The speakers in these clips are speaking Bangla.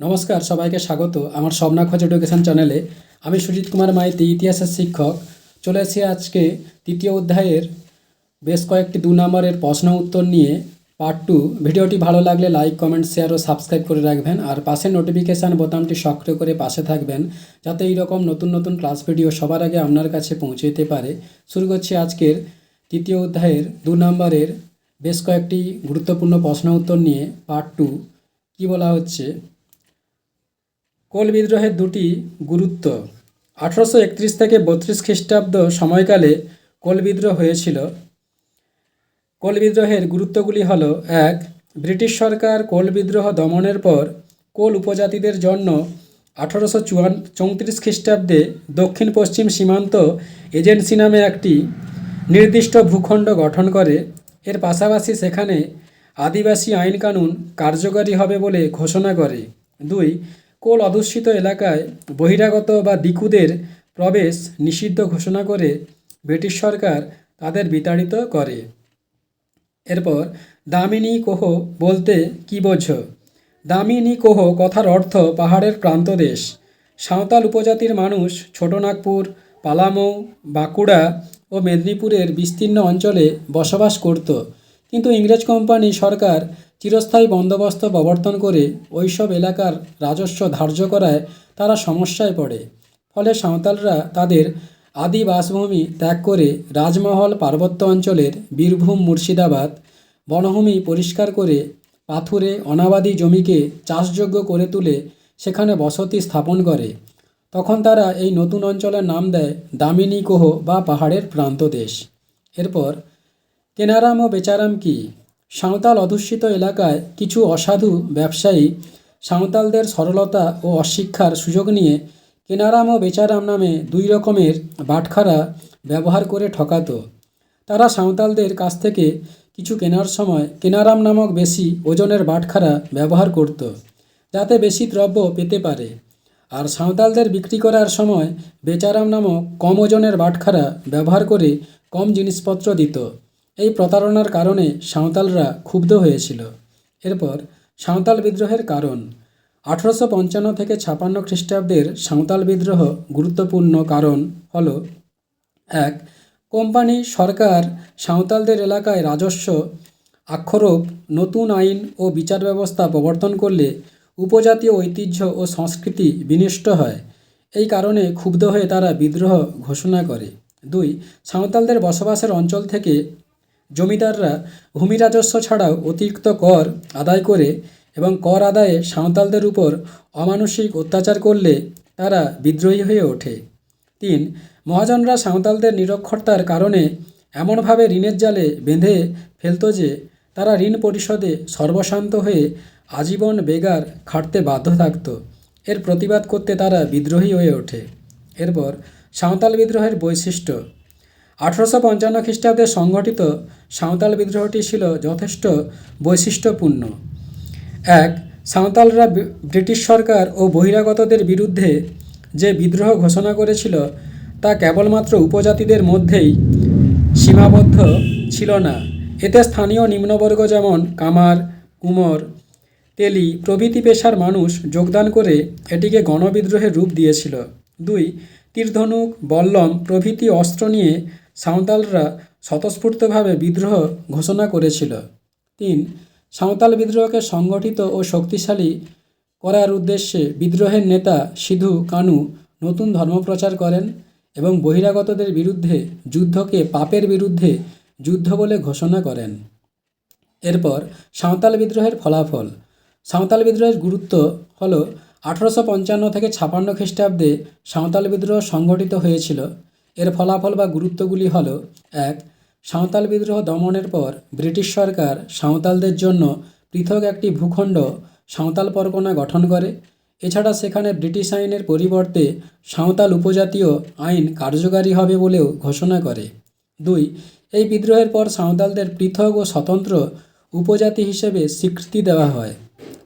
নমস্কার, সবাইকে স্বাগত আমার স্বপ্না খোঁজ এডুকেশন চ্যানেলে। আমি সুজিত কুমার মাইতি, ইতিহাসের শিক্ষক। চলে এসেছি আজকে তৃতীয় অধ্যায়ের বেশ কয়েকটি দু নম্বরের প্রশ্ন উত্তর নিয়ে পার্ট টু ভিডিওটি ভালো লাগলে লাইক, কমেন্ট শেয়ার ও সাবস্ক্রাইব করে রাখবেন আর পাশে নোটিফিকেশান বোতামটি সক্রিয় করে পাশে থাকবেন যাতে এইরকম নতুন নতুন ক্লাস ভিডিও সবার আগে আপনার কাছে পৌঁছে যেতে পারে। শুরু করছি আজকের তৃতীয় অধ্যায়ের দু নম্বরের বেশ কয়েকটি গুরুত্বপূর্ণ প্রশ্ন উত্তর নিয়ে পার্ট টু কী বলা হচ্ছে? কোল বিদ্রোহের দুটি গুরুত্ব। আঠারোশো একত্রিশ থেকে বত্রিশ খ্রিস্টাব্দ সময়কালে কোল বিদ্রোহ হয়েছিল। কোল বিদ্রোহের গুরুত্বগুলি হল, এক, ব্রিটিশ সরকার কোল বিদ্রোহ দমনের পর কোল উপজাতিদের জন্য আঠারোশো চুয়ান চৌত্রিশ খ্রিস্টাব্দে দক্ষিণ পশ্চিম সীমান্ত এজেন্সি নামে একটি নির্দিষ্ট ভূখণ্ড গঠন করে। এর পাশাপাশি সেখানে আদিবাসী আইনকানুন কার্যকরী হবে বলে ঘোষণা করে। দুই কোল অধ্যুষিত এলাকায় বহিরাগত বা দিকুদের প্রবেশ নিষিদ্ধ ঘোষণা করে ব্রিটিশ সরকার তাদের বিতাড়িত করে। এরপর, দামিনী কোহ বলতে কি বোঝো? দামিনী কোহ কথার অর্থ পাহাড়ের প্রান্তদেশ সাঁওতাল উপজাতির মানুষ ছোটনাগপুর, পালামৌ, বাঁকুড়া ও মেদিনীপুরের বিস্তীর্ণ অঞ্চলে বসবাস করত। কিন্তু ইংরেজ কোম্পানি সরকার চিরস্থায়ী বন্দোবস্ত প্রবর্তন করে ওইসব এলাকার রাজস্ব ধার্য করায় তারা সমস্যায় পড়ে। ফলে সাঁওতালরা তাদের আদি বাসভূমি ত্যাগ করে রাজমহল পার্বত্য অঞ্চলের বীরভূম মুর্শিদাবাদ, বনভূমি পরিষ্কার করে পাথুরে অনাবাদি জমিকে চাষযোগ্য করে তুলে সেখানে বসতি স্থাপন করে। তখন তারা এই নতুন অঞ্চলের নাম দেয় দামিনী কোহ বা পাহাড়ের প্রান্তদেশ এরপর, কেনারাম ও বেচারাম কি? সাঁওতাল অধ্যুষিত এলাকায় কিছু অসাধু ব্যবসায়ী সাঁওতালদের সরলতা ও অশিক্ষার সুযোগ নিয়ে কেনারাম ও বেচারাম নামে দুই রকমের বাটখারা ব্যবহার করে ঠকাতো। তারা সাঁওতালদের কাছ থেকে কিছু কেনার সময় কেনারাম নামক বেশি ওজনের বাটখারা ব্যবহার করত, যাতে বেশি দ্রব্য পেতে পারে। আর সাঁওতালদের বিক্রি করার সময় বেচারাম নামক কম ওজনের বাটখারা ব্যবহার করে কম জিনিসপত্র দিত। এই প্রতারণার কারণে সাঁওতালরা ক্ষুব্ধ হয়েছিল। এরপর সাঁওতাল বিদ্রোহের কারণ। আঠারোশো পঞ্চান্ন থেকে ছাপান্ন খ্রিস্টাব্দের সাঁওতাল বিদ্রোহ গুরুত্বপূর্ণ কারণ হল, এক, কোম্পানি, সরকার, সাঁওতালদের এলাকায় রাজস্ব, আক্ষরোপ, নতুন আইন ও বিচার ব্যবস্থা প্রবর্তন করলে উপজাতীয় ঐতিহ্য ও সংস্কৃতি বিনষ্ট হয়। এই কারণে ক্ষুব্ধ হয়ে তারা বিদ্রোহ ঘোষণা করে। দুই, সাঁওতালদের বসবাসের অঞ্চল থেকে জমিদাররা ভূমি রাজস্ব ছাড়াও অতিরিক্ত কর আদায় করে এবং কর আদায়ে সাঁওতালদের উপর অমানসিক অত্যাচার করলে তারা বিদ্রোহী হয়ে ওঠে। তিন, মহাজনরা সাঁওতালদের নিরক্ষরতার কারণে এমনভাবে ঋণের জালে বেঁধে ফেলত যে তারা ঋণ পরিশোধে সর্বশান্ত হয়ে আজীবন বেগার খাটতে বাধ্য থাকত। এর প্রতিবাদ করতে তারা বিদ্রোহী হয়ে ওঠে। এরপর সাঁওতাল বিদ্রোহের বৈশিষ্ট্য। আঠারোশো পঞ্চান্ন খ্রিস্টাব্দে সংগঠিত সাঁওতাল বিদ্রোহটি ছিল যথেষ্ট বৈশিষ্ট্যপূর্ণ। এক, সাঁওতালরা ব্রিটিশ সরকার ও বহিরাগতদের বিরুদ্ধে যে বিদ্রোহ ঘোষণা করেছিল, তা কেবলমাত্র উপজাতিদের মধ্যেই সীমাবদ্ধ ছিল না। এতে স্থানীয় নিম্নবর্গ যেমন কামার, কুমোর, তেলি প্রভৃতি পেশার মানুষ যোগদান করে এটিকে গণবিদ্রোহের রূপ দিয়েছিল। দুই, তীরধনুক, বল্লম প্রভৃতি অস্ত্র নিয়ে সাঁওতালরা স্বতঃস্ফূর্তভাবে বিদ্রোহ ঘোষণা করেছিল। তিন, সাঁওতাল বিদ্রোহকে সংগঠিত ও শক্তিশালী করার উদ্দেশ্যে বিদ্রোহের নেতা সিধু কানু নতুন ধর্মপ্রচার করেন এবং বহিরাগতদের বিরুদ্ধে যুদ্ধকে পাপের বিরুদ্ধে যুদ্ধ বলে ঘোষণা করেন। এরপর সাঁওতাল বিদ্রোহের ফলাফল। সাঁওতাল বিদ্রোহের গুরুত্ব হল আঠারোশো পঞ্চান্ন থেকে ছাপান্ন খ্রিস্টাব্দে সাঁওতাল বিদ্রোহ সংগঠিত হয়েছিল। এর ফলাফল বা গুরুত্বগুলি হল, এক, সাঁওতাল বিদ্রোহ দমনের পর ব্রিটিশ সরকার সাঁওতালদের জন্য পৃথক একটি ভূখণ্ড সাঁওতাল পরগনা গঠন করে। এছাড়া সেখানে ব্রিটিশ আইনের পরিবর্তে সাঁওতাল উপজাতীয় আইন কার্যকারী হবে বলেও ঘোষণা করে। দুই, এই বিদ্রোহের পর সাঁওতালদের পৃথক ও স্বতন্ত্র উপজাতি হিসেবে স্বীকৃতি দেওয়া হয়।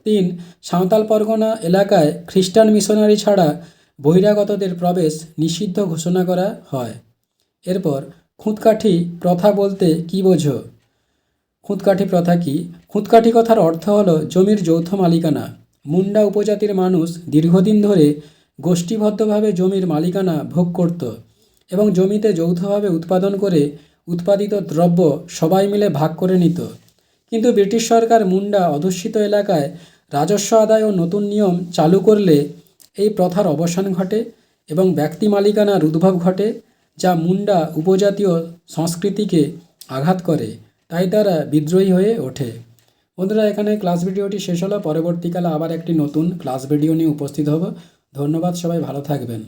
তিন, সাঁওতাল পরগনা এলাকায় খ্রিস্টান মিশনারি ছাড়া বহিরাগতদের প্রবেশ নিষিদ্ধ ঘোষণা করা হয়। এরপর, খুঁতকাঠি প্রথা বলতে কী বোঝো? খুঁতকাঠি প্রথা কি? খুঁতকাঠি কথার অর্থ হলো জমির যৌথ মালিকানা। মুন্ডা উপজাতির মানুষ দীর্ঘদিন ধরে গোষ্ঠীবদ্ধভাবে জমির মালিকানা ভোগ করত এবং জমিতে যৌথভাবে উৎপাদন করে উৎপাদিত দ্রব্য সবাই মিলে ভাগ করে নিত। কিন্তু ব্রিটিশ সরকার মুন্ডা অধ্যুষিত এলাকায় রাজস্ব আদায় ও নতুন নিয়ম চালু করলে এই প্রথার অবসান ঘটে এবং ব্যক্তি মালিকানার উদ্ভব ঘটে, যা মুন্ডা উপজাতীয় সংস্কৃতিকে আঘাত করে, তাই তারা বিদ্রোহী হয়ে ওঠে। বন্ধুরা, এখানে ক্লাস ভিডিওটি শেষ হলো। পরবর্তীকালে আবার একটি নতুন ক্লাস ভিডিও নিয়ে উপস্থিত হব। ধন্যবাদ, সবাই ভালো থাকবেন।